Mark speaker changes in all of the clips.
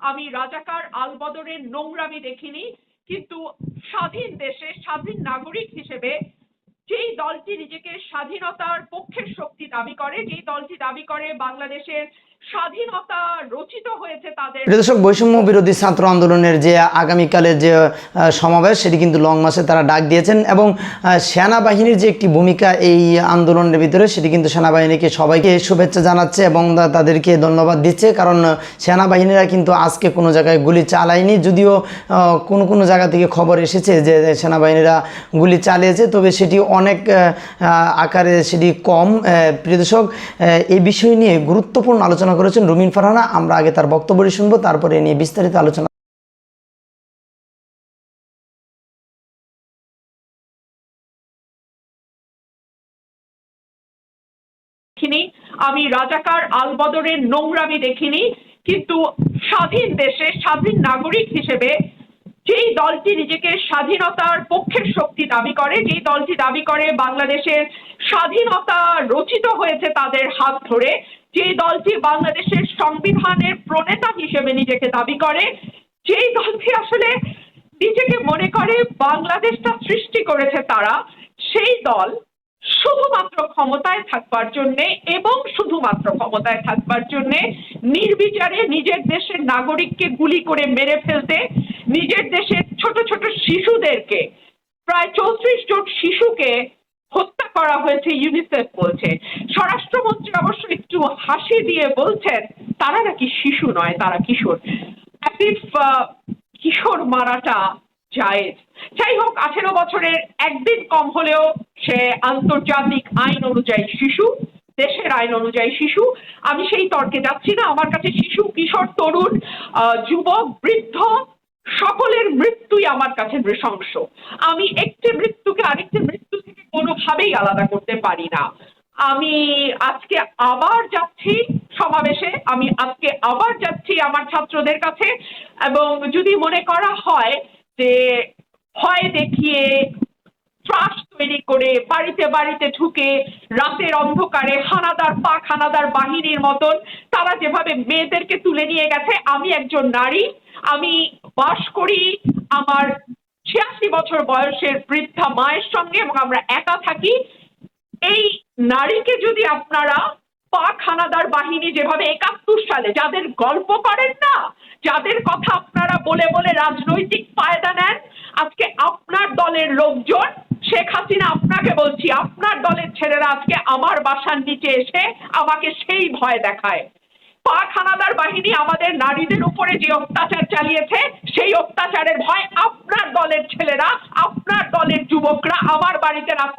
Speaker 1: আমি রাজাকার আলবদরের নোংরামি দেখিনি, কিন্তু স্বাধীন দেশে স্বাধীন নাগরিক হিসেবে যেই দলটি নিজেকে স্বাধীনতার পক্ষের শক্তি দাবি করে, যেই দলটি দাবি করে বাংলাদেশের স্বাধীনতা রচিত হয়েছে তাদের।
Speaker 2: দর্শক, বৈষম্য বিরোধী ছাত্র আন্দোলনের যে আগামীকালের যে সমাবেশ, সেটি কিন্তু লং মাসে তারা ডাক দিয়েছেন এবং সেনাবাহিনীর যে একটি ভূমিকা এই আন্দোলনের ভিতরে, সেটি কিন্তু সেনাবাহিনীকে সবাইকে শুভেচ্ছা জানাচ্ছে এবং তাদেরকে ধন্যবাদ দিচ্ছে। কারণ, সেনাবাহিনীরা কিন্তু আজকে কোনো জায়গায় গুলি চালায়নি। যদিও কোনো কোনো জায়গা থেকে খবর এসেছে যে, সেনাবাহিনীরা গুলি চালিয়েছে। তবে সেটি অনেক আকারে সেটি কম। প্রিয় দর্শক এই বিষয় নিয়ে গুরুত্বপূর্ণ আলোচনা করেছেন রুমিন ফারহানা। আমরা আগে তার বক্তব্যটি শুনব, তারপরে নিয়ে বিস্তারিত আলোচনা
Speaker 1: আমি রাজাকার আলবদরের নোংরামি দেখিনি, কিন্তু স্বাধীন দেশে স্বাধীন নাগরিক হিসেবে যেই দলটি নিজেকে স্বাধীনতার পক্ষের শক্তি দাবি করে, যেই দলটি দাবি করে বাংলাদেশের স্বাধীনতা রচিত হয়েছে তাদের হাত ধরে যেই দলটি বাংলাদেশের সংবিধানের প্রণেতা হিসেবে নিজেকে দাবি করে, যেই দলটি আসলে নিজেকে মনে করে বাংলাদেশটা সৃষ্টি করেছে তারা, সেই দল শুধুমাত্র ক্ষমতায় থাকবার জন্যে এবং শুধুমাত্র ক্ষমতায় থাকবার জন্যে নির্বিচারে নিজের দেশের নাগরিককে গুলি করে মেরে ফেলতে, নিজের দেশের ছোট ছোট শিশুদেরকে, প্রায় চৌত্রিশ জন শিশুকে করা হয়েছে ইউনিসেফ বলছে। স্বরাষ্ট্রমন্ত্রী অবশ্য একটু হাসি দিয়ে বলছেন, তারা নাকি শিশু নয়, তারা কিশোর। কিশোর মারাটা জায়েজ। যাই হোক, আঠেরো বছরের একদিন কম হলেও সে আন্তর্জাতিক আইন অনুযায়ী শিশু, দেশের আইন অনুযায়ী শিশু। আমি সেই তর্কে যাচ্ছি না, আমার কাছে শিশু, কিশোর, তরুণ যুবক, বৃদ্ধ, সকলের মৃত্যুই আমার কাছে নৃশংস। আমি একটি মৃত্যুকে আরেকটি মৃত্যু কোনোভাবেই আলাদা করতে পারি না। আমি আজকে আবার যাচ্ছি সমাবেশে, আমি আজকে আবার যাচ্ছি আমার ছাত্রদের কাছে এবং যদি মনে করা হয় যে ভয় দেখিয়ে ত্রাস তৈরি করে বাড়িতে বাড়িতে ঢুকে রাতের অন্ধকারে হানাদার পাক, হানাদার বাহিনীর মতন তারা যেভাবে মেয়েদেরকে তুলে নিয়ে গেছে, আমি একজন নারী, আমি বাস করি আমার ছিয়াশি বছর বয়সের বৃদ্ধা মায়ের সঙ্গে এবং আমরা একা থাকি। এই নারীকে যদি আপনারা পাক হানাদার বাহিনী যেভাবে একাত্তর সালে যাদের গল্প করেন না, যাদের কথা আপনারা বলে বলে রাজনৈতিক ফায়দা নেন, আজকে আপনার দলের লোকজন, শেখ হাসিনা আপনাকে বলছি, আপনার দলের ছেলেরা আজকে আমার বাসার নিচে এসে আমাকে সেই ভয় দেখায়। পাক হানাদার বাহিনী আমাদের নারীদের উপরে যে অত্যাচার চালিয়েছে, সেই অত্যাচারের ভয় দলের ছেলেরা, আপনার দলের যুবকরা আমার বাড়িতে রাত,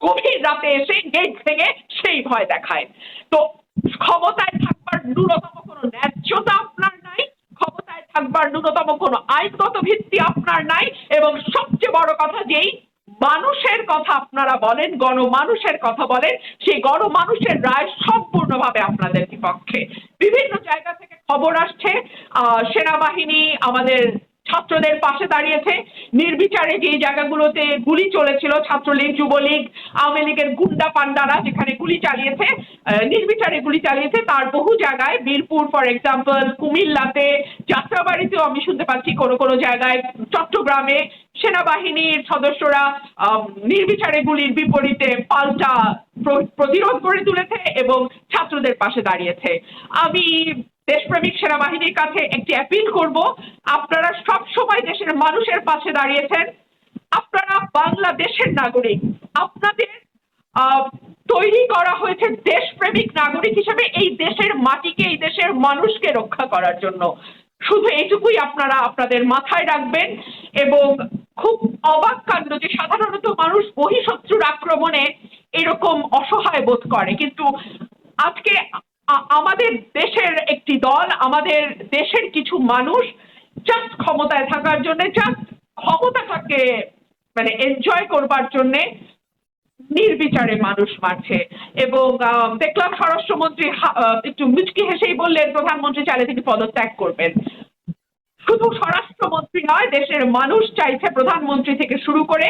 Speaker 1: গভীর রাতে এসে গেট ভেঙে সেই ভয় দেখায়। তো ক্ষমতায় থাকবার ন্যূনতম কোনো ন্যায্যতা আপনার নাই, ক্ষমতায় থাকবার ন্যূনতম কোনো আইনগত ভিত্তি আপনার নাই, এবং সবচেয়ে বড় কথা যেই মানুষের কথা আপনারা বলেন, গণমানুষের কথা বলেন, সেই গণমানুষের রায় সম্পূর্ণভাবে আপনাদের বিপক্ষে। বিভিন্ন জায়গা থেকে খবর আসছে সেনাবাহিনী, আমাদের ছাত্রদের পাশে দাঁড়িয়েছে। নির্বিচারে যে জায়গাগুলোতে গুলি চলেছিল, ছাত্রলীগ, যুবলীগ, আওয়ামী লীগের গুন্ডা পান্ডারা যেখানে গুলি চালিয়েছে নির্বিচারে গুলি চালিয়েছে, তার বহু জায়গায়, বীরপুর ফর এক্সাম্পল কুমিল্লাতে, যাত্রাবাড়িতেও আমি শুনতে পাচ্ছি কোনো কোনো জায়গায় চট্টগ্রামে সেনাবাহিনীর সদস্যরা নির্বিচারে গুলির বিপরীতে পাল্টা প্রতিরোধ গড়ে তুলেছে এবং ছাত্রদের পাশে দাঁড়িয়েছে। আমি দেশপ্রেমিক সেনাবাহিনীর কাছে একটি অ্যাপিল করব। আপনারা সব সময় দেশের মানুষের পাশে দাঁড়িয়েছেন। আপনারা বাংলাদেশের নাগরিক। আপনাদের তৈরি করা হয়েছে দেশপ্রেমিক নাগরিক হিসেবে এই দেশের মাটিকে, এই দেশের মানুষকে রক্ষা করার জন্য। শুধু এইটুকুই আপনারা আপনাদের মাথায় রাখবেন এবং খুব অবাক কাণ্ড যে সাধারণত মানুষ বহিঃশত্রুর আক্রমণে এরকম অসহায় বোধ করে। কিন্তু আজকে আমাদের দেশের একটি দল, আমাদের দেশের কিছু মানুষ জাস্ট ক্ষমতায় থাকার জন্য জাস্ট ক্ষমতাটাকে মানে এনজয় করবার জন্যে নির্বিচারে মানুষ মারছে। এবং দেখলাম স্বরাষ্ট্রমন্ত্রী একটু মুচকি হেসেই বললেন, প্রধানমন্ত্রী চাইলে তিনি পদত্যাগ করবেন। শুধু স্বরাষ্ট্রমন্ত্রী নয়, দেশের মানুষ চাইছে প্রধানমন্ত্রী থেকে শুরু করে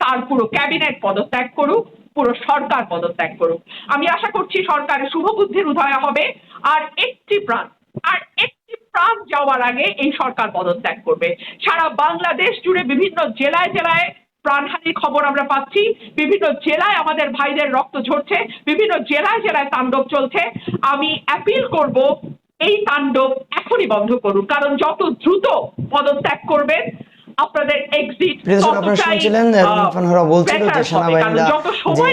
Speaker 1: তার পুরো ক্যাবিনেট পদত্যাগ করুক। পুরো সরকার পদত্যাগ করুক। আমি আশা করছি সরকারের শুভবুদ্ধির উদয় হবে। আর একটি প্রাণ, আর একটি প্রাণ যাওয়ার আগে এই সরকার পদত্যাগ করবে। সারা বাংলাদেশ জুড়ে বিভিন্ন জেলায় জেলায় প্রাণহানির খবর আমরা পাচ্ছি। বিভিন্ন জেলায় আমাদের ভাইদের রক্ত ঝরছে। বিভিন্ন জেলায় জেলায় তাণ্ডব চলছে। আমি অ্যাপিল করব, এই তাণ্ডব এখনই বন্ধ করুন। কারণ যত দ্রুত পদত্যাগ করবেন আপনাদের এক্সিট
Speaker 2: শুনছিলেন বলছিল যে সেনাবাহিনীরা যে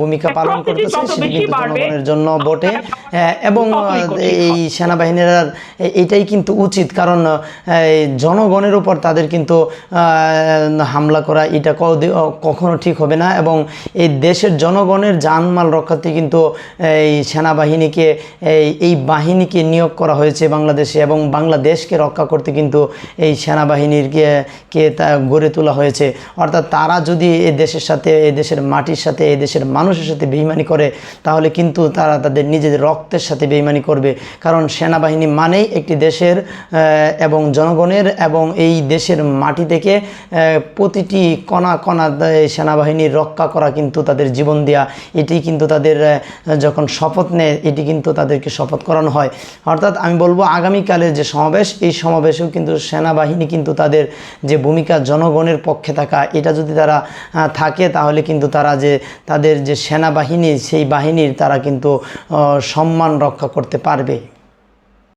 Speaker 2: ভূমিকা পালন করতেছে সেটি জনগণের জন্য বটে। এবং এই সেনাবাহিনীর এটাই কিন্তু উচিত কারণ জনগণের উপর তাদের কিন্তু হামলা করা এটা কখনো ঠিক হবে না এবং এই দেশের জনগণের জানমাল রক্ষার্থে কিন্তু এই সেনাবাহিনীকে এই এই বাহিনীকে নিয়োগ করা হয়েছে বাংলাদেশে এবং বাংলাদেশকে রক্ষা করতে কিন্তু এই সেনাবাহিনীর কে- তা গড়ে তোলা হয়েছে। অর্থাৎ তারা যদি এ দেশের সাথে, এ দেশের মাটির সাথে এই দেশের মানুষের সাথে বেইমানি করে, তাহলে কিন্তু তারা তাদের নিজেদের রক্তের সাথে বেইমানি করবে। কারণ সেনাবাহিনী মানেই একটি দেশের এবং জনগণের এবং এই দেশের মাটি থেকে প্রতিটি কণা কণা সেনাবাহিনীর রক্ষা করা কিন্তু তাদের জীবন দেওয়া এটি কিন্তু তাদের যখন শপথ নেয়, এটি কিন্তু তাদেরকে শপথ করানো হয়। অর্থাৎ আমি বলব, আগামীকালের যে সমাবেশ, এই সমাবেশেও কিন্তু সেনাবাহিনী কিন্তু তাদের যে ভূমিকা জনগণের পক্ষে থাকা, এটা যদি তারা থাকে তাহলে কিন্তু তারা যে তাদের যে সেনাবাহিনী, সেই বাহিনীর তারা কিন্তু সম্মান রক্ষা করতে পারবে।